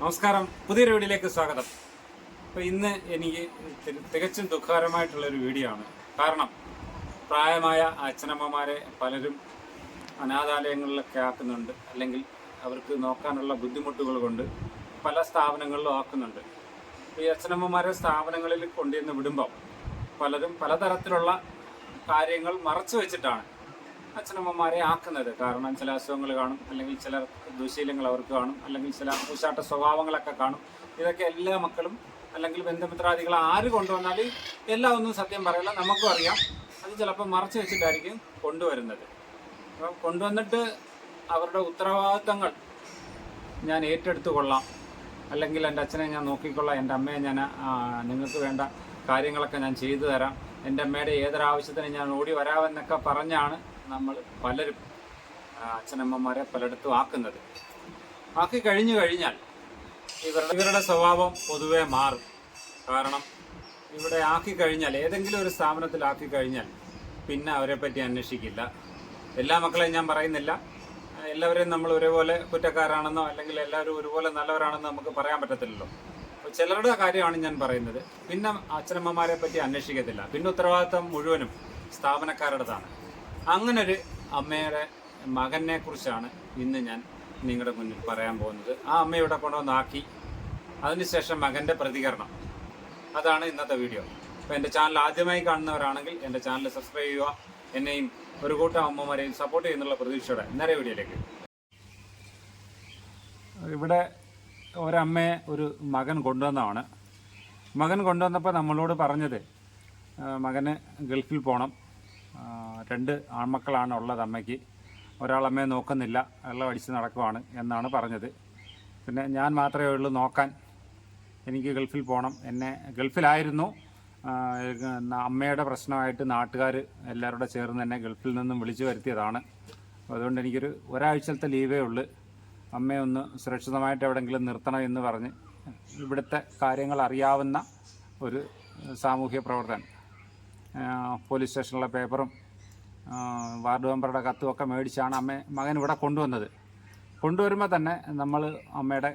നമസ്കാരം. പുതിയൊരു വീഡിയോയിലേക്ക് സ്വാഗതം. അപ്പോൾ ഇന്ന് എനിക്ക് തികച്ചും ദുഃഖകരമായിട്ടുള്ള ഒരു വീഡിയോ ആണ് കാരണം പ്രായമായ അച്ഛനമ്മമാരെ പലരും അനാഥാലയങ്ങളിലൊക്കെ ആക്കുന്നുണ്ട്. അല്ലെങ്കിൽ അവർക്ക് നോക്കാനുള്ള ബുദ്ധിമുട്ടുകൾ കൊണ്ട് പല സ്ഥാപനങ്ങളിലും ആക്കുന്നുണ്ട്. ഈ അച്ഛനമ്മമാരെ സ്ഥാപനങ്ങളിൽ കൊണ്ടുവന്ന് വിടുമ്പം പലരും പലതരത്തിലുള്ള കാര്യങ്ങൾ മറച്ചു വെച്ചിട്ടാണ് അച്ഛനമ്മമാരെ ആക്കുന്നത്. കാരണം ചില അസുഖങ്ങൾ കാണും അല്ലെങ്കിൽ ചില ദുശീലങ്ങൾ അവർക്ക് കാണും അല്ലെങ്കിൽ ചില പൂശാട്ട സ്വഭാവങ്ങളൊക്കെ കാണും. ഇതൊക്കെ എല്ലാ മക്കളും അല്ലെങ്കിൽ ബന്ധുമിത്രാദികൾ ആര് കൊണ്ടുവന്നാൽ എല്ലാം ഒന്നും സത്യം പറയില്ല. നമുക്കും അറിയാം. അത് ചിലപ്പോൾ മറച്ചു വെച്ചിട്ടായിരിക്കും കൊണ്ടുവരുന്നത്. അപ്പം കൊണ്ടുവന്നിട്ട് അവരുടെ ഉത്തരവാദിത്തങ്ങൾ ഞാൻ ഏറ്റെടുത്തു കൊള്ളാം അല്ലെങ്കിൽ എന്റെ അച്ഛനെ ഞാൻ നോക്കിക്കൊള്ളാം. എന്റെ അമ്മയെ ഞാൻ നിങ്ങൾക്ക് വേണ്ട കാര്യങ്ങളൊക്കെ ഞാൻ ചെയ്തു തരാം. എന്റെ അമ്മയുടെ ഏതൊരാവശ്യത്തിന് ഞാൻ ഓടി വരാമെന്നൊക്കെ പറഞ്ഞാണ് നമ്മൾ പലരും അച്ഛനമ്മമാരെ പലയിടത്തും ആക്കുന്നത്. ആക്കി കഴിഞ്ഞു കഴിഞ്ഞാൽ ഇവരുടെ ഇവരുടെ സ്വഭാവം പൊതുവേ മാറും. കാരണം ഇവിടെ ആക്കി കഴിഞ്ഞാൽ ഏതെങ്കിലും ഒരു സ്ഥാപനത്തിൽ ആക്കി കഴിഞ്ഞാൽ പിന്നെ അവരെ പറ്റി അന്വേഷിക്കില്ല. എല്ലാ മക്കളെയും ഞാൻ പറയുന്നില്ല. എല്ലാവരെയും നമ്മൾ ഒരേപോലെ കുറ്റക്കാരാണെന്നോ അല്ലെങ്കിൽ എല്ലാവരും ഒരുപോലെ നല്ലവരാണെന്നോ നമുക്ക് പറയാൻ പറ്റത്തില്ലല്ലോ. അപ്പോൾ ചിലരുടെ കാര്യമാണ് ഞാൻ പറയുന്നത്. പിന്നെ അച്ഛനമ്മമാരെ പറ്റി അന്വേഷിക്കത്തില്ല. പിന്നെ ഉത്തരവാദിത്തം മുഴുവനും സ്ഥാപനക്കാരുടേതാണ്. അങ്ങനൊരു അമ്മയുടെ മകനെ കുറിച്ചാണ് ഇന്ന് ഞാൻ നിങ്ങളുടെ മുന്നിൽ പറയാൻ പോകുന്നത്. ആ അമ്മ ഇവിടെ കൊണ്ടുവന്നാക്കി അതിനുശേഷം മകന്റെ പ്രതികരണം. അതാണ് ഇന്നത്തെ വീഡിയോ. അപ്പോൾ എന്റെ ചാനൽ ആദ്യമായി കാണുന്നവരാണെങ്കിൽ എന്റെ ചാനൽ സബ്സ്ക്രൈബ് ചെയ്യുക. എന്നെയും ഒരു കൂട്ടം അമ്മമാരെയും സപ്പോർട്ട് ചെയ്യുന്നുള്ള പ്രതീക്ഷയുടെ നേരെ വീഡിയോയിലേക്ക് ഇവിടെ ഒരമ്മയെ ഒരു മകൻ കൊണ്ടുവന്നതാണ്. മകൻ കൊണ്ടുവന്നപ്പോൾ നമ്മളോട് പറഞ്ഞത് മകന് ഗൾഫിൽ പോകണം രണ്ട് ആൺമക്കളാണ് ഉള്ളത് അമ്മയ്ക്ക്. ഒരാൾ അമ്മയെ നോക്കുന്നില്ല വെള്ളം അടിച്ച് നടക്കുവാണ് എന്നാണ് പറഞ്ഞത്. പിന്നെ ഞാൻ മാത്രമേ ഉള്ളൂ നോക്കാൻ. എനിക്ക് ഗൾഫിൽ പോകണം എന്നെ ഗൾഫിലായിരുന്നു. അമ്മയുടെ പ്രശ്നമായിട്ട് നാട്ടുകാർ എല്ലാവരും ചേർന്ന് എന്നെ ഗൾഫിൽ നിന്നും വിളിച്ചു വരുത്തിയതാണ്. അതുകൊണ്ട് എനിക്കൊരു ഒരാഴ്ചത്തെ ലീവേ ഉള്ളൂ. അമ്മയെ ഒന്ന് സുരക്ഷിതമായിട്ട് എവിടെയെങ്കിലും നിർത്തണം എന്ന് പറഞ്ഞ് ഇവിടുത്തെ കാര്യങ്ങൾ അറിയാവുന്ന ഒരു സാമൂഹ്യ പ്രവർത്തകൻ. ആ, പോലീസ് സ്റ്റേഷനിലെ പേപ്പറും വാർഡ് മെമ്പറുടെ കത്തും ഒക്കെ മേടിച്ചാണ് അമ്മ മകൻ ഇവിടെ കൊണ്ടുവന്നത്. കൊണ്ടുവരുമ്പോൾ തന്നെ നമ്മൾ അമ്മയുടെ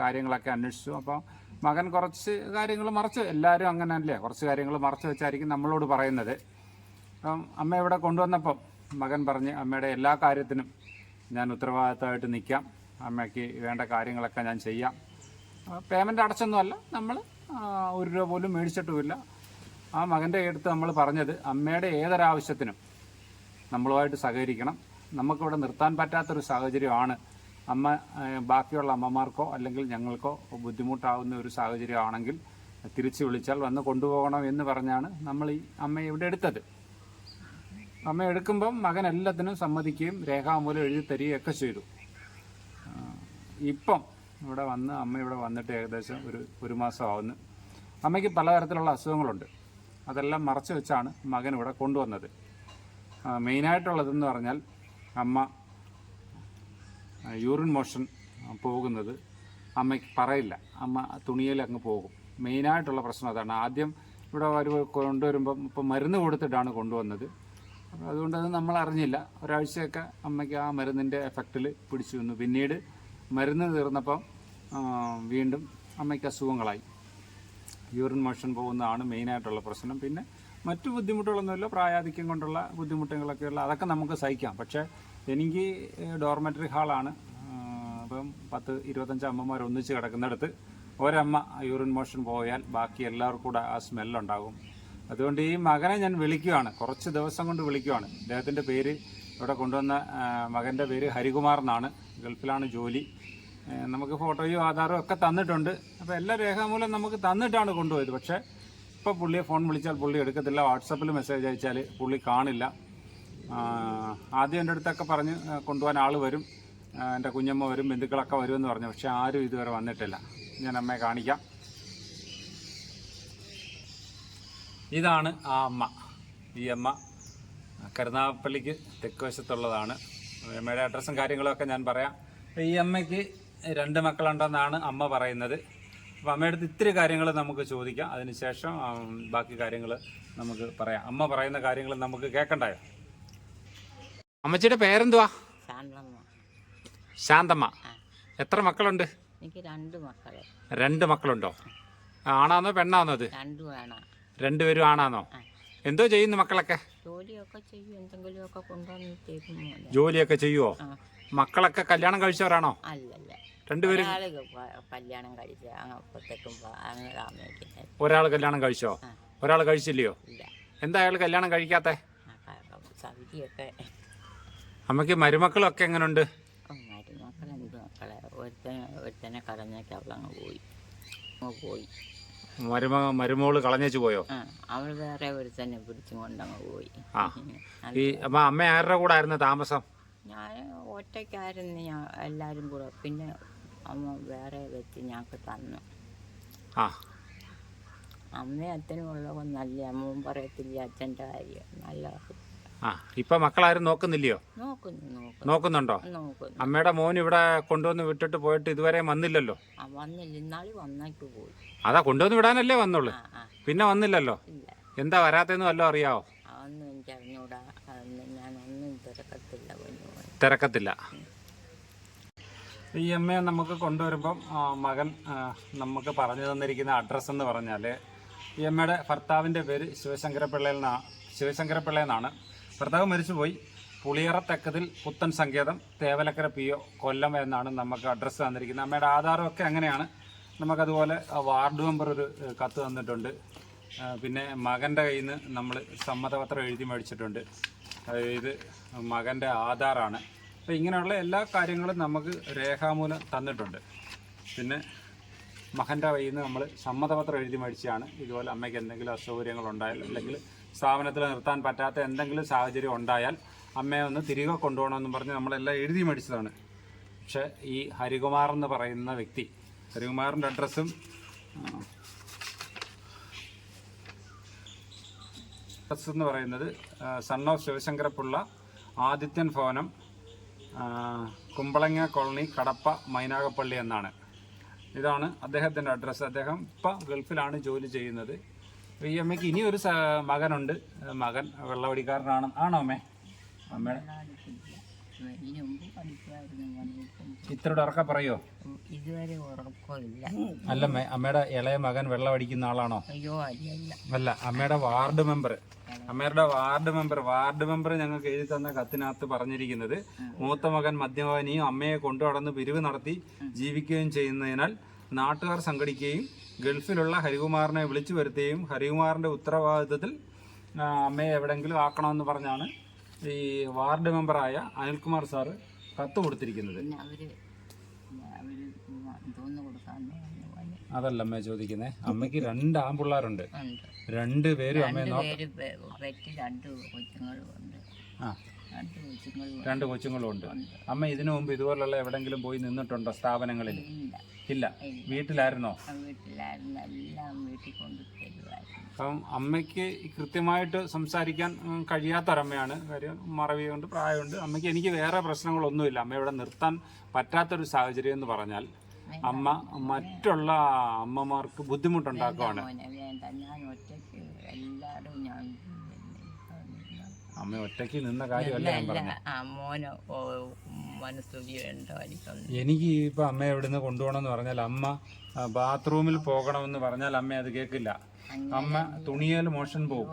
കാര്യങ്ങളൊക്കെ അന്വേഷിച്ചു. അപ്പോൾ മകൻ കുറച്ച് കാര്യങ്ങൾ മറച്ച്. എല്ലാവരും അങ്ങനെ അല്ലേ കുറച്ച് കാര്യങ്ങൾ മറച്ച് വെച്ചായിരിക്കും നമ്മളോട് പറയുന്നത്. അപ്പം അമ്മ ഇവിടെ കൊണ്ടുവന്നപ്പം മകൻ പറഞ്ഞ് അമ്മയുടെ എല്ലാ കാര്യത്തിനും ഞാൻ ഉത്തരവാദിത്തമായിട്ട് നിൽക്കാം അമ്മയ്ക്ക് വേണ്ട കാര്യങ്ങളൊക്കെ ഞാൻ ചെയ്യാം. പേയ്മെന്റ് അടച്ചൊന്നുമല്ല. നമ്മൾ ഒരു രൂപ പോലും മേടിച്ചിട്ടുമില്ല. ആ മകന്റെ അടുത്ത് നമ്മൾ പറഞ്ഞത് അമ്മയുടെ ഏതൊരാവശ്യത്തിനും നമ്മളുമായിട്ട് സഹകരിക്കണം. നമുക്കിവിടെ നിർത്താൻ പറ്റാത്തൊരു സാഹചര്യമാണ് അമ്മ ബാക്കിയുള്ള അമ്മമാർക്കോ അല്ലെങ്കിൽ ഞങ്ങൾക്കോ ബുദ്ധിമുട്ടാവുന്ന ഒരു സാഹചര്യമാണെങ്കിൽ തിരിച്ചു വിളിച്ചാൽ വന്ന് കൊണ്ടുപോകണം എന്ന് പറഞ്ഞാണ് നമ്മൾ ഈ അമ്മ ഇവിടെ എടുത്തത്. അമ്മ എടുക്കുമ്പം മകൻ എല്ലാത്തിനും സമ്മതിക്കുകയും രേഖാമൂലം എഴുതി തരികയൊക്കെ ചെയ്തു. ഇപ്പം ഇവിടെ വന്ന് അമ്മ ഇവിടെ വന്നിട്ട് ഏകദേശം ഒരു ഒരു മാസമാവുന്നു. അമ്മയ്ക്ക് പലതരത്തിലുള്ള അസുഖങ്ങളുണ്ട്. അതെല്ലാം മറച്ചു വെച്ചാണ് മകൻ ഇവിടെ കൊണ്ടുവന്നത്. മെയിനായിട്ടുള്ളതെന്ന് പറഞ്ഞാൽ അമ്മ യൂറിൻ മോഷൻ പോകുന്നത് അമ്മയ്ക്ക് പറയില്ല. അമ്മ തുണിയിൽ അങ്ങ് പോകും. മെയിനായിട്ടുള്ള പ്രശ്നം അതാണ്. ആദ്യം ഇവിടെ വരുമ്പോൾ കൊണ്ടുവരുമ്പം ഇപ്പം മരുന്ന് കൊടുത്തിട്ടാണ് കൊണ്ടുവന്നത്. അതുകൊണ്ട് അത് നമ്മൾ അറിഞ്ഞില്ല. ഒരാഴ്ചയൊക്കെ അമ്മയ്ക്ക് ആ മരുന്നിന്റെ എഫക്റ്റിൽ പിടിച്ചു വന്നു പിന്നീട് മരുന്ന് തീർന്നപ്പം വീണ്ടും അമ്മയ്ക്ക് അസുഖങ്ങളായി. യൂറിൻ മോഷൻ പോകുന്നതാണ് മെയിനായിട്ടുള്ള പ്രശ്നം. പിന്നെ മറ്റു ബുദ്ധിമുട്ടുകളൊന്നുമില്ല. പ്രായാധിക്യം കൊണ്ടുള്ള ബുദ്ധിമുട്ടുകളൊക്കെ ഉള്ള അതൊക്കെ നമുക്ക് സഹിക്കാം. പക്ഷേ എനിക്ക് ഡോർമെറ്ററി ഹാളാണ്. അപ്പം പത്ത് ഇരുപത്തഞ്ച് അമ്മമാർ ഒന്നിച്ച് കിടക്കുന്നിടത്ത് ഒരമ്മ യൂറിൻ മോഷൻ പോയാൽ ബാക്കി എല്ലാവർക്കും കൂടെ ആ സ്മെല്ലുണ്ടാകും. അതുകൊണ്ട് ഈ മകനെ ഞാൻ വിളിക്കുവാണ്. കുറച്ച് ദിവസം കൊണ്ട് വിളിക്കുവാണ്. അദ്ദേഹത്തിന്റെ പേര് ഇവിടെ കൊണ്ടുവന്ന മകന്റെ പേര് ഹരികുമാർ എന്നാണ്. ഗൾഫിലാണ് ജോലി. നമുക്ക് ഫോട്ടോയും ആധാറും ഒക്കെ തന്നിട്ടുണ്ട്. അപ്പോൾ എല്ലാ രേഖാമൂലം നമുക്ക് തന്നിട്ടാണ് കൊണ്ടുപോയത്. പക്ഷേ ഇപ്പോൾ പുള്ളിയെ ഫോൺ വിളിച്ചാൽ പുള്ളി എടുക്കത്തില്ല. വാട്സപ്പിൽ മെസ്സേജ് അയച്ചാൽ പുള്ളി കാണില്ല. ആദ്യം എന്റെ അടുത്തൊക്കെ പറഞ്ഞ് കൊണ്ടുപോകാൻ ആൾ വരും. എന്റെ കുഞ്ഞമ്മ വരും ബന്ധുക്കളൊക്കെ വരുമെന്ന് പറഞ്ഞു. പക്ഷേ ആരും ഇതുവരെ വന്നിട്ടില്ല. ഞാൻ അമ്മയെ കാണിക്കാം. ഇതാണ് ആ അമ്മ. ഈ അമ്മ കരുനാഗപ്പള്ളിക്ക് തെക്ക് വശത്തുള്ളതാണ്. അമ്മയുടെ അഡ്രസ്സും കാര്യങ്ങളൊക്കെ ഞാൻ പറയാം. ഈ അമ്മയ്ക്ക് രണ്ട് മക്കളുണ്ടെന്നാണ് അമ്മ പറയുന്നത്. അപ്പോൾ അമ്മയുടെ ഇത്തിരി കാര്യങ്ങൾ നമുക്ക് ചോദിക്കാം. അതിനുശേഷം ബാക്കി കാര്യങ്ങൾ നമുക്ക് പറയാം. അമ്മ പറയുന്ന കാര്യങ്ങൾ നമുക്ക് കേൾക്കണ്ടായോ അമ്മച്ചിയുടെ പേരെന്തുവാ? ശാന്തമ്മ. എത്ര മക്കളുണ്ട്? എനിക്ക് രണ്ട് മക്കളെ. രണ്ട് മക്കളുണ്ടോ? ആണാന്നോ പെണ്ണാന്നോ അത് രണ്ട് വേണം രണ്ടുപേരും ആണാന്നോ. എന്തോ ചെയ്യുന്നു മക്കളൊക്കെ? ജോലിയൊക്കെ ചെയ്യും. എന്തെങ്കിലുമൊക്കെ കൊണ്ടുവന്നിട്ടേക്കും മോനെ ജോലിയൊക്കെ ചെയ്യുവോ? ആ. മക്കളൊക്കെ കല്യാണം കഴിച്ചവരാണോ? അല്ലല്ല. രണ്ടുപേരും ഒരാൾ കല്യാണം കഴിച്ച താമസിക്കുന്നത് ഒരാൾ കല്യാണം കഴിച്ചോ? ആ. ഒരാൾ കഴിച്ചില്ലയോ? ഇല്ല. എന്താ അയാൾ കല്യാണം കഴിക്കാത്ത? ആ ക- സൗദിയൊക്കെ. അമ്മയ്ക്ക് മരുമക്കളൊക്കെ എങ്ങനെയുണ്ട് മരുമക്കൾ എന്ത് മക്കളെ? ഒരുത്തനെ ഒരുത്തനെ അവളങ്ങ് പോയി. അങ്ങ് പോയി. മരുമ മരുമോൾ കളഞ്ഞേച്ചു പോയോ? ആ അവൾ വേറെ ഒരുത്തനെ പിടിച്ചും കൊണ്ടങ്ങ് പോയി. ആ. ഈ അമ്മ അമ്മ ആരുടെ കൂടെ ആയിരുന്നു താമസം? ഞാൻ ഒറ്റയ്ക്കായിരുന്നു ഞാൻ എല്ലാവരും കൂടെ. പിന്നെ അമ്മ വേറെ വെച്ച് ഞങ്ങൾക്ക് തന്നു. ആ. അമ്മയും അച്ഛനും ഉള്ളപ്പോൾ നല്ല അമ്മവും പറയത്തില്ല അച്ഛന്റെ കാര്യം. നല്ല ആ ഇപ്പൊ മക്കളാരും നോക്കുന്നില്ലയോ? നോക്കുന്നു നോക്കുന്നു നോക്കുന്നുണ്ടോ? നോക്കുന്നു. അമ്മയുടെ മോൻ ഇവിടെ കൊണ്ടുവന്ന് വിട്ടിട്ട് പോയിട്ട് ഇതുവരെ വന്നില്ലല്ലോ? ആ വന്നില്ല. ഇന്നാളി വന്നേക്ക് പോയി. അതാ കൊണ്ടുവന്ന് വിടാനല്ലേ വന്നുള്ളൂ? പിന്നെ വന്നില്ലല്ലോ? എന്താ വരാത്തെന്ന് വല്ലതും അറിയാവോ? തിരക്കത്തില്ല ഈ അമ്മയെ നമുക്ക് കൊണ്ടുവരുമ്പം മകൻ നമുക്ക് പറഞ്ഞു തന്നിരിക്കുന്ന അഡ്രസ്സ് എന്ന് പറഞ്ഞാൽ ഈ അമ്മയുടെ ഭർത്താവിന്റെ പേര് ശിവശങ്കരപിള്ള എന്നാ ശിവശങ്കരപിള്ള എന്നാണ് ഭർത്താവ് മരിച്ചുപോയി. പുളിയറ തെക്കതിൽ പുത്തൻ സങ്കേതം തേവലക്കര പി ഒ കൊല്ലം എന്നാണ് നമുക്ക് അഡ്രസ്സ് തന്നിരിക്കുന്നത്. അമ്മയുടെ ആധാരമൊക്കെ അങ്ങനെയാണ്. നമുക്കതുപോലെ വാർഡ് മെമ്പർ ഒരു കത്ത് തന്നിട്ടുണ്ട്. പിന്നെ മകന്റെ കയ്യിൽ നിന്ന് നമ്മൾ സമ്മതപത്രം എഴുതി മേടിച്ചിട്ടുണ്ട്. ഇത് മകന്റെ ആധാറാണ്. അപ്പോൾ ഇങ്ങനെയുള്ള എല്ലാ കാര്യങ്ങളും നമുക്ക് രേഖാമൂലം തന്നിട്ടുണ്ട്. പിന്നെ മകന്റെ കയ്യിൽ നിന്ന് നമ്മൾ സമ്മതപത്രം എഴുതി മേടിച്ചാണ്. ഇതുപോലെ അമ്മയ്ക്ക് എന്തെങ്കിലും അസൗകര്യങ്ങളുണ്ടായാൽ അല്ലെങ്കിൽ സ്ഥാപനത്തിൽ നിർത്താൻ പറ്റാത്ത എന്തെങ്കിലും സാഹചര്യം ഉണ്ടായാൽ അമ്മയെ ഒന്ന് തിരികെ കൊണ്ടുപോകണമെന്നും പറഞ്ഞ് നമ്മളെല്ലാം എഴുതി മേടിച്ചതാണ്. പക്ഷേ ഈ ഹരികുമാർ എന്ന് പറയുന്ന വ്യക്തി ഹരികുമാറിന്റെ അഡ്രസ്സും അഡ്രസ് എന്ന് പറയുന്നത് സൺ ഓഫ് ശിവശങ്കരപ്പിള്ള ആദിത്യൻ ഭവനം കുമ്പളങ്ങ കോളനി കടപ്പ മൈനാഗപ്പള്ളി എന്നാണ്. ഇതാണ് അദ്ദേഹത്തിന്റെ അഡ്രസ്സ്. അദ്ദേഹം ഇപ്പം ഗൾഫിലാണ് ജോലി ചെയ്യുന്നത്. ഈ അമ്മയ്ക്ക് ഇനിയൊരു മകനുണ്ട്. മകൻ വെള്ളവടിക്കാരനാണ്. ആണോ അമ്മേ? അമ്മയുടെ ഇതിനു മുമ്പ് പഠിക്കുമായിരുന്നു ഞാനിപ്പം ഇത്രയുടെ ഉറക്ക പറയോ? ഇതുവരെ ഉറക്കമില്ല. അല്ല അമ്മയുടെ ഇളയ മകൻ വെള്ളം അടിക്കുന്ന ആളാണോ? അയ്യോ അല്ലല്ല. അല്ല അമ്മയുടെ വാർഡ് മെമ്പർ. അമ്മയുടെ വാർഡ് മെമ്പർ. വാർഡ് മെമ്പർ ഞങ്ങൾക്ക് എഴുതി തന്ന കത്തിനകത്ത് പറഞ്ഞിരിക്കുന്നത് മൂത്ത മകൻ മദ്യപാനിയും അമ്മയെ കൊണ്ടു നടന്ന് പിരിവ് നടത്തി ജീവിക്കുകയും ചെയ്യുന്നതിനാൽ നാട്ടുകാർ സംഘടിക്കുകയും ഗൾഫിലുള്ള ഹരികുമാറിനെ വിളിച്ചു വരുത്തുകയും ഹരികുമാറിന്റെ ഉത്തരവാദിത്തത്തിൽ ആ, അമ്മയെ എവിടെയെങ്കിലും ആക്കണമെന്ന് പറഞ്ഞാണ് ഈ വാർഡ് മെമ്പറായ അനിൽകുമാർ സാറ് കത്ത് കൊടുത്തിരിക്കുന്നത്. അതല്ല അമ്മ ചോദിക്കുന്നേ. അമ്മയ്ക്ക് രണ്ട് ആൺപിള്ളേരുണ്ട്. ഉണ്ട്. രണ്ട് പേരും അമ്മയെ പെറ്റ് രണ്ട് കൊച്ചുങ്ങളും ഉണ്ട്. അമ്മ ഇതിനു മുമ്പ് ഇതുപോലുള്ള എവിടെങ്കിലും പോയി നിന്നിട്ടുണ്ടോ സ്ഥാപനങ്ങളിൽ? ഇല്ല. വീട്ടിലായിരുന്നോ? വീട്ടിലായിരുന്നു. എല്ലാം വീട്ടിൽ കൊണ്ട് തരുമായിരുന്നു അപ്പം അമ്മയ്ക്ക് കൃത്യമായിട്ട് സംസാരിക്കാൻ കഴിയാത്തൊരമ്മയാണ്. കഴിയാത്ത ഒരമ്മയാണ് കാര്യം മറവി കൊണ്ട് പ്രായമുണ്ട്. അമ്മയ്ക്ക് എനിക്ക് വേറെ പ്രശ്നങ്ങളൊന്നുമില്ല. അമ്മ ഇവിടെ നിർത്താൻ പറ്റാത്തൊരു സാഹചര്യം എന്ന് പറഞ്ഞാൽ അമ്മ മറ്റുള്ള അമ്മമാർക്ക് ബുദ്ധിമുട്ടുണ്ടാക്കുവാണ്. അമ്മ ഒറ്റയ്ക്ക് നിന്ന കാര്യമല്ല ഞാൻ എനിക്ക് ഇപ്പൊ അമ്മ എവിടുന്ന് കൊണ്ടുപോകണമെന്ന് പറഞ്ഞാൽ അമ്മ ബാത്റൂമിൽ പോകണമെന്ന് പറഞ്ഞാൽ അമ്മ അത് കേൾക്കില്ല. അമ്മ തുണിയേൽ മോഷൻ പോകും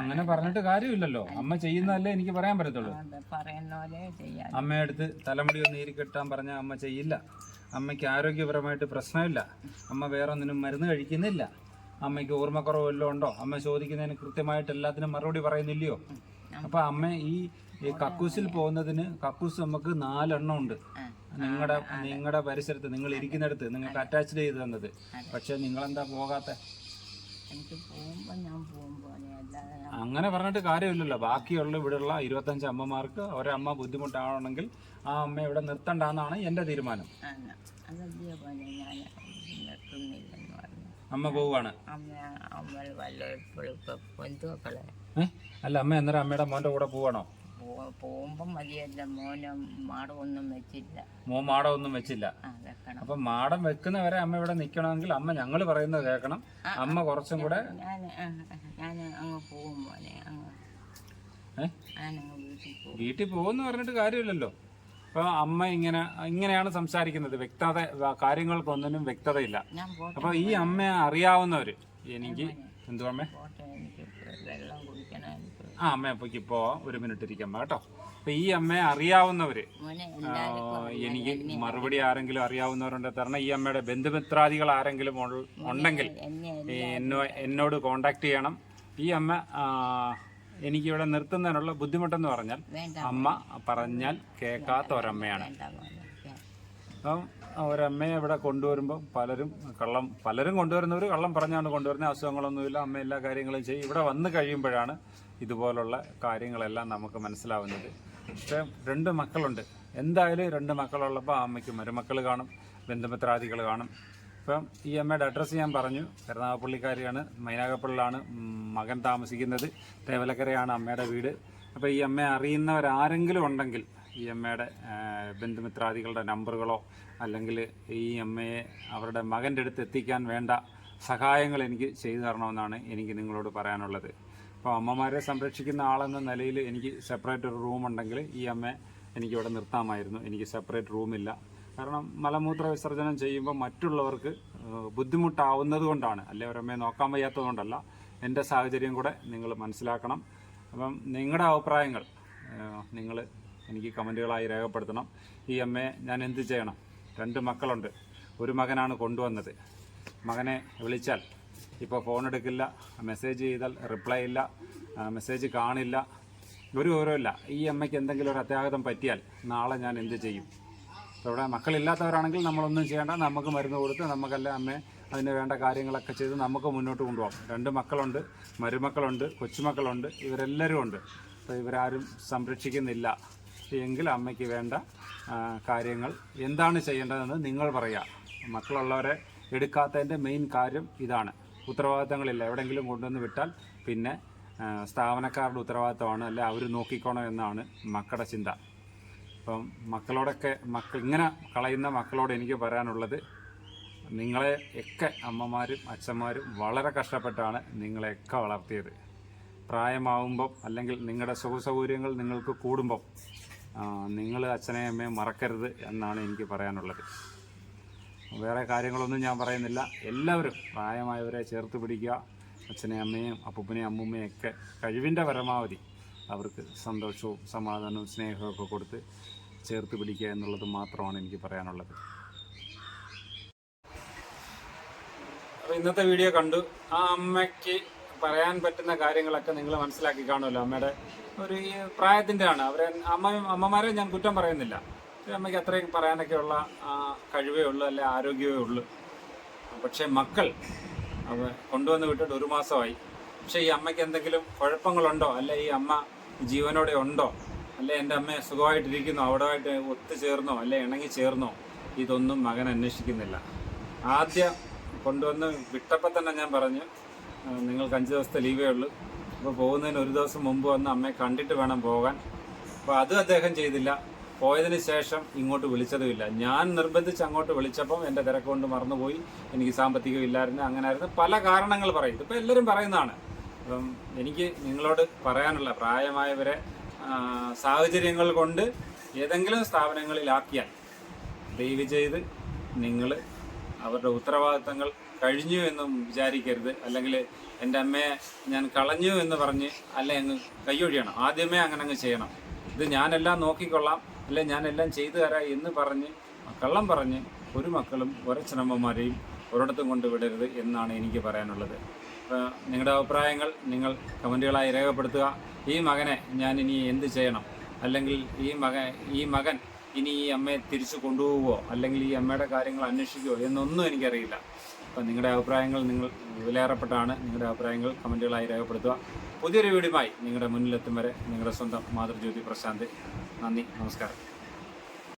അങ്ങനെ പറഞ്ഞിട്ട് കാര്യമില്ലല്ലോ. അമ്മ ചെയ്യുന്നതല്ലേ എനിക്ക് പറയാൻ പറ്റത്തുള്ളൂ. അമ്മയടുത്ത് തലമുടി ഒന്ന് ഈരി കെട്ടാൻ പറഞ്ഞാൽ അമ്മ ചെയ്യില്ല. അമ്മയ്ക്ക് ആരോഗ്യപരമായിട്ട് പ്രശ്നമില്ല. അമ്മ വേറെ ഒന്നിനും മരുന്ന് കഴിക്കുന്നില്ല. അമ്മയ്ക്ക് ഓർമ്മക്കുറവ് വല്ലതും ഉണ്ടോ? അമ്മ ചോദിക്കുന്നതിന് കൃത്യമായിട്ട് എല്ലാത്തിനും മറുപടി പറയുന്നില്ലയോ? അപ്പൊ അമ്മ ഈ ഈ കക്കൂസിൽ പോകുന്നതിന് കക്കൂസ് നമുക്ക് നാലെണ്ണം ഉണ്ട്. നിങ്ങളുടെ നിങ്ങളുടെ പരിസരത്ത് നിങ്ങൾ ഇരിക്കുന്നിടത്ത് നിങ്ങൾക്ക് അറ്റാച്ച് ചെയ്ത് തന്നത്. പക്ഷെ നിങ്ങളെന്താ പോകാത്ത? അങ്ങനെ പറഞ്ഞിട്ട് കാര്യമില്ലല്ലോ. ബാക്കിയുള്ള ഇവിടെയുള്ള ഇരുപത്തഞ്ച് അമ്മമാർക്ക് ഒരമ്മ ബുദ്ധിമുട്ടാണെങ്കിൽ ആ അമ്മ ഇവിടെ നിർത്തണ്ടെന്നാണ് എന്റെ തീരുമാനം. അമ്മ പോവാണ് അല്ല അമ്മ എന്നൊരു അമ്മയുടെ മോന്റെ കൂടെ പോവാണോ പോകുമ്പം മതിയല്ല മോനെ മാടമൊന്നും വെച്ചില്ല. മോ മാടമൊന്നും വെച്ചില്ല. അപ്പൊ മാടം വെക്കുന്നവരെ അമ്മ ഇവിടെ നിൽക്കണമെങ്കിൽ അമ്മ ഞങ്ങൾ പറയുന്നത് കേൾക്കണം. അമ്മ കുറച്ചും കൂടെ ഞാൻ അങ്ങ് പോകും മോനെ അങ്ങ്. വീട്ടിൽ പോകുന്നു പോകുമെന്ന് പറഞ്ഞിട്ട് കാര്യമില്ലല്ലോ. അപ്പോൾ അമ്മ ഇങ്ങനെ ഇങ്ങനെയാണ് സംസാരിക്കുന്നത്. വ്യക്തത കാര്യങ്ങൾക്കൊന്നിനും വ്യക്തതയില്ല. അപ്പൊ അപ്പോൾ ഈ അമ്മയെ അറിയാവുന്നവര് എനിക്ക് എന്തുവാ അമ്മേ? വെള്ളം കുടിക്കണം ആ അമ്മ അപ്പക്ക് ഇപ്പോ ഒരു മിനിറ്റ് ഇരിക്കാം കേട്ടോ. അപ്പൊ ഈ അമ്മയെ അറിയാവുന്നവര് എനിക്ക് മറുപടി ആരെങ്കിലും അറിയാവുന്നവരുണ്ട് തരണം. ഈ അമ്മയുടെ ബന്ധുമിത്രാദികൾ ആരെങ്കിലും ഉണ്ടെങ്കിൽ എന്നെ എന്നോട് കോണ്ടാക്ട് ചെയ്യണം. ഈ അമ്മ എനിക്ക് എനിക്കിവിടെ നിർത്തുന്നതിനുള്ള ബുദ്ധിമുട്ടെന്ന് പറഞ്ഞാൽ അമ്മ പറഞ്ഞാൽ കേൾക്കാത്ത ഒരമ്മയാണ്. അപ്പം ഒരമ്മയെ ഇവിടെ കൊണ്ടുവരുമ്പോൾ പലരും കള്ളം പലരും കൊണ്ടുവരുന്നവർ കള്ളം പറഞ്ഞാണ് കൊണ്ടുവരുന്നത്. അസുഖങ്ങളൊന്നുമില്ല അമ്മ എല്ലാ കാര്യങ്ങളും ചെയ്യും. ഇവിടെ വന്ന് കഴിയുമ്പോഴാണ് ഇതുപോലുള്ള കാര്യങ്ങളെല്ലാം നമുക്ക് മനസ്സിലാവുന്നത്. പക്ഷേ രണ്ട് മക്കളുണ്ട്. എന്തായാലും രണ്ട് മക്കളുള്ളപ്പോൾ ആ അമ്മയ്ക്ക് മരുമക്കൾ കാണും ബന്ധുമിത്രാദികൾ കാണും. ഇപ്പം ഈ അമ്മയുടെ അഡ്രസ്സ് ഞാൻ പറഞ്ഞു. കരുനാഗപ്പള്ളിക്കാരിയാണ് മൈനാകപ്പള്ളിലാണ് മകൻ താമസിക്കുന്നത്. തേവലക്കരയാണ് അമ്മയുടെ വീട്. അപ്പോൾ ഈ അമ്മയെ അറിയുന്നവരാരെങ്കിലും ഉണ്ടെങ്കിൽ ഈ അമ്മയുടെ ബന്ധുമിത്രാദികളുടെ നമ്പറുകളോ അല്ലെങ്കിൽ ഈ അമ്മയെ അവരുടെ മകന്റെ അടുത്ത് എത്തിക്കാൻ വേണ്ട സഹായങ്ങൾ എനിക്ക് ചെയ്തു തരണമെന്നാണ് എനിക്ക് നിങ്ങളോട് പറയാനുള്ളത്. അപ്പോൾ അമ്മമാരെ സംരക്ഷിക്കുന്ന ആളെന്ന നിലയിൽ എനിക്ക് സെപ്പറേറ്റ് ഒരു റൂം ഉണ്ടെങ്കിൽ ഈ എനിക്ക് എനിക്കിവിടെ നിർത്താമായിരുന്നു. എനിക്ക് സെപ്പറേറ്റ് റൂമില്ല കാരണം മലമൂത്ര വിസർജനം ചെയ്യുമ്പോൾ മറ്റുള്ളവർക്ക് ബുദ്ധിമുട്ടാവുന്നത് കൊണ്ടാണ്. അല്ലെ ഒരമ്മയെ നോക്കാൻ വയ്യാത്തത് കൊണ്ടല്ല. എന്റെ സാഹചര്യം കൂടെ നിങ്ങൾ മനസ്സിലാക്കണം. അപ്പം നിങ്ങളുടെ അഭിപ്രായങ്ങൾ നിങ്ങൾ എനിക്ക് കമന്റുകളായി രേഖപ്പെടുത്തണം. ഈ അമ്മയെ ഞാൻ എന്ത് ചെയ്യണം? രണ്ട് മക്കളുണ്ട്. ഒരു മകനാണ് കൊണ്ടുവന്നത്. മകനെ വിളിച്ചാൽ ഇപ്പോൾ ഫോൺ എടുക്കില്ല മെസ്സേജ് ചെയ്താൽ റിപ്ലൈ ഇല്ല മെസ്സേജ് കാണില്ല. ഒരു വിവരമില്ല ഈ അമ്മയ്ക്ക് എന്തെങ്കിലും ഒരു അത്യാഘാതം പറ്റിയാൽ നാളെ ഞാൻ എന്ത് ചെയ്യും? ഇവിടെ മക്കളില്ലാത്തവരാണെങ്കിൽ നമ്മളൊന്നും ചെയ്യേണ്ട നമുക്ക് മരുന്ന് കൊടുത്ത് നമുക്കല്ല അമ്മയെ അതിന് വേണ്ട കാര്യങ്ങളൊക്കെ ചെയ്ത് നമുക്ക് മുന്നോട്ട് കൊണ്ടുപോകാം. രണ്ട് മക്കളുണ്ട് മരുമക്കളുണ്ട് കൊച്ചുമക്കളുണ്ട് ഇവരെല്ലാവരും ഉണ്ട്. അപ്പോൾ ഇവരാരും സംരക്ഷിക്കുന്നില്ല. എങ്കിൽ അമ്മയ്ക്ക് വേണ്ട കാര്യങ്ങൾ എന്താണ് ചെയ്യേണ്ടതെന്ന് നിങ്ങൾ പറയുക. മക്കളുള്ളവരെ എടുക്കാത്തതിന്റെ മെയിൻ കാര്യം ഇതാണ്. ഉത്തരവാദിത്തങ്ങളില്ല. എവിടെയെങ്കിലും കൊണ്ടുവന്ന് വിട്ടാൽ പിന്നെ സ്ഥാപനക്കാരുടെ ഉത്തരവാദിത്തമാണ്. അല്ലെ അവർ നോക്കിക്കോണം എന്നാണ് മക്കളുടെ ചിന്ത. അപ്പം മക്കളോടൊക്കെ മക്കൾ ഇങ്ങനെ കളയുന്ന മക്കളോട് എനിക്ക് പറയാനുള്ളത് നിങ്ങളെ ഒക്കെ അമ്മമാരും അച്ഛന്മാരും വളരെ കഷ്ടപ്പെട്ടാണ് നിങ്ങളെയൊക്കെ വളർത്തിയത്. പ്രായമാവുമ്പം അല്ലെങ്കിൽ നിങ്ങളുടെ സുഖസൗകര്യങ്ങൾ നിങ്ങൾക്ക് കൂടുമ്പം നിങ്ങൾ അച്ഛനെയും അമ്മയും മറക്കരുത് എന്നാണ് എനിക്ക് പറയാനുള്ളത്. വേറെ കാര്യങ്ങളൊന്നും ഞാൻ പറയുന്നില്ല. എല്ലാവരും പ്രായമായവരെ ചേർത്ത് പിടിക്കുക. അച്ഛനെയും അമ്മയും അപ്പൂപ്പനെയും അമ്മൂമ്മയും ഒക്കെ കഴിവിന്റെ പരമാവധി അവർക്ക് സന്തോഷവും സമാധാനവും സ്നേഹവും കൊടുത്ത് ചേർത്ത് പിടിക്കുക എന്നുള്ളത് മാത്രമാണ് എനിക്ക് പറയാനുള്ളത്. അപ്പോൾ ഇന്നത്തെ വീഡിയോ കണ്ടു. ആ അമ്മയ്ക്ക് പറയാൻ പറ്റുന്ന കാര്യങ്ങളൊക്കെ നിങ്ങൾ മനസ്സിലാക്കി കാണുമല്ലോ. അമ്മയുടെ ഒരു പ്രായത്തിന്റെയാണ്. അവരെ അമ്മ അമ്മമാരെ ഞാൻ കുറ്റം പറയുന്നില്ല. അമ്മയ്ക്ക് അത്രയും പറയാനൊക്കെ ഉള്ള ആ, കഴിവേ ഉള്ളൂ അല്ലെ ആരോഗ്യമേ ഉള്ളൂ. പക്ഷേ മക്കൾ കൊണ്ടുവന്ന് വിട്ടിട്ട് ഒരു മാസമായി. പക്ഷേ ഈ അമ്മയ്ക്ക് എന്തെങ്കിലും കുഴപ്പങ്ങളുണ്ടോ? അല്ലെ ഈ അമ്മ ജീവനോടെ ഉണ്ടോ? അല്ലെ എന്റെ അമ്മ സുഖമായിട്ടിരിക്കുന്നോ അവിടെയായിട്ട് ഒത്തുചേർന്നോ അല്ലെ ഇണങ്ങി ചേർന്നോ ഇതൊന്നും മകൻ അന്വേഷിക്കുന്നില്ല. ആദ്യം കൊണ്ടുവന്ന് വിട്ടപ്പോൾ തന്നെ ഞാൻ പറഞ്ഞു "ആ, നിങ്ങൾക്ക് അഞ്ച് ദിവസത്തെ ലീവേ ഉള്ളൂ. അപ്പോൾ പോകുന്നതിന് ഒരു ദിവസം മുമ്പ് വന്ന് അമ്മയെ കണ്ടിട്ട് വേണം പോകാൻ. അപ്പോൾ അത് അദ്ദേഹം ചെയ്തില്ല. പോയതിന് ശേഷം ഇങ്ങോട്ട് വിളിച്ചതുമില്ല. ഞാൻ നിർബന്ധിച്ച് അങ്ങോട്ട് വിളിച്ചപ്പം എന്റെ തിരക്ക് കൊണ്ട് മറന്നുപോയി. എനിക്ക് സാമ്പത്തികം ഇല്ലായിരുന്നു അങ്ങനായിരുന്നു. പല കാരണങ്ങൾ പറയും. ഇതിപ്പോൾ എല്ലാവരും പറയുന്നതാണ്. അപ്പം എനിക്ക് നിങ്ങളോട് പറയാനുള്ള പ്രായമായവരെ സാഹചര്യങ്ങൾ കൊണ്ട് ഏതെങ്കിലും സ്ഥാപനങ്ങളിലാക്കിയാൽ ദയവ് ചെയ്ത് നിങ്ങൾ അവരുടെ ഉത്തരവാദിത്തങ്ങൾ കഴിഞ്ഞു എന്നും വിചാരിക്കരുത്. അല്ലെങ്കിൽ എന്റെ അമ്മയെ ഞാൻ കളഞ്ഞു എന്ന് പറഞ്ഞ് അല്ലെ അങ്ങ് കൈയൊഴിയണം ആദ്യമേ അങ്ങനെ അങ്ങ് ചെയ്യണം. ഇത് ഞാനെല്ലാം നോക്കിക്കൊള്ളാം. അല്ലെ ഞാനെല്ലാം ചെയ്തു തരാം എന്ന് പറഞ്ഞ് കള്ളം പറഞ്ഞ് ഒരു മക്കളും ഒരച്ഛനമ്മമാരെയും ഒരിടത്തും കൊണ്ടുവിടരുത് എന്നാണ് എനിക്ക് പറയാനുള്ളത്. നിങ്ങളുടെ അഭിപ്രായങ്ങൾ നിങ്ങൾ കമന്റുകളായി രേഖപ്പെടുത്തുക. ഈ മകനെ ഞാൻ ഇനി എന്ത് ചെയ്യണം? അല്ലെങ്കിൽ ഈ മകൻ ഈ മകൻ ഇനി ഈ അമ്മയെ തിരിച്ചു കൊണ്ടുപോകുമോ അല്ലെങ്കിൽ ഈ അമ്മയുടെ കാര്യങ്ങൾ അന്വേഷിക്കുമോ എന്നൊന്നും എനിക്കറിയില്ല. അപ്പം നിങ്ങളുടെ അഭിപ്രായങ്ങൾ നിങ്ങൾ വിലയേറപ്പെട്ടാണ് നിങ്ങളുടെ അഭിപ്രായങ്ങൾ കമന്റുകളായി രേഖപ്പെടുത്തുക. പുതിയൊരു വീടുമായി നിങ്ങളുടെ മുന്നിലെത്തും വരെ നിങ്ങളുടെ സ്വന്തം മാതൃജ്യോതി പ്രശാന്ത്. നന്ദി നമസ്കാരം.